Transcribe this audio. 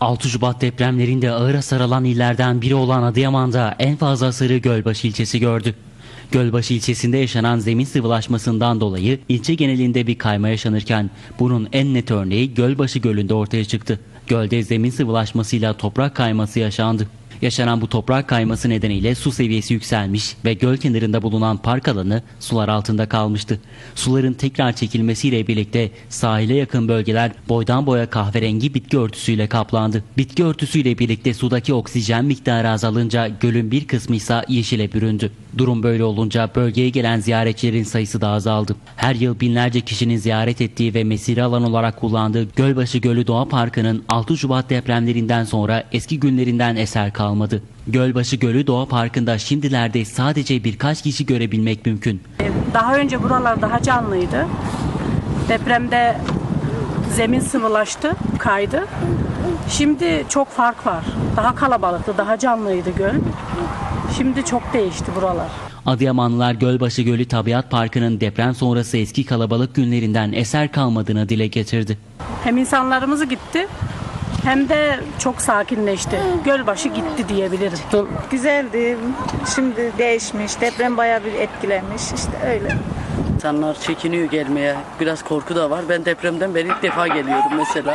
6 Şubat depremlerinde ağır hasar alan illerden biri olan Adıyaman'da en fazla hasarı Gölbaşı ilçesi gördü. Gölbaşı ilçesinde yaşanan zemin sıvılaşmasından dolayı ilçe genelinde bir kayma yaşanırken bunun en net örneği Gölbaşı Gölü'nde ortaya çıktı. Gölde zemin sıvılaşmasıyla toprak kayması yaşandı. Yaşanan bu toprak kayması nedeniyle su seviyesi yükselmiş ve göl kenarında bulunan park alanı sular altında kalmıştı. Suların tekrar çekilmesiyle birlikte sahile yakın bölgeler boydan boya kahverengi bitki örtüsüyle kaplandı. Bitki örtüsüyle birlikte sudaki oksijen miktarı azalınca gölün bir kısmı ise yeşile büründü. Durum böyle olunca bölgeye gelen ziyaretçilerin sayısı da azaldı. Her yıl binlerce kişinin ziyaret ettiği ve mesire alan olarak kullandığı Gölbaşı Gölü Doğa Parkı'nın 6 Şubat depremlerinden sonra eski günlerinden eser kalmadı. Gölbaşı Gölü Doğa Parkı'nda şimdilerde sadece birkaç kişi görebilmek mümkün. Daha önce buralar daha canlıydı. Depremde zemin sıvılaştı, kaydı. Şimdi çok fark var. Daha kalabalıktı, daha canlıydı göl. Şimdi çok değişti buralar. Adıyamanlılar Gölbaşı Gölü Tabiat Parkı'nın deprem sonrası eski kalabalık günlerinden eser kalmadığını dile getirdi. Hem insanlarımız gitti hem de çok sakinleşti. Gölbaşı gitti diyebilirim. Güzeldi. Şimdi değişmiş. Deprem bayağı bir etkilemiş. İşte öyle. İnsanlar çekiniyor gelmeye. Biraz korku da var. Ben depremden beri ilk defa geliyorum mesela.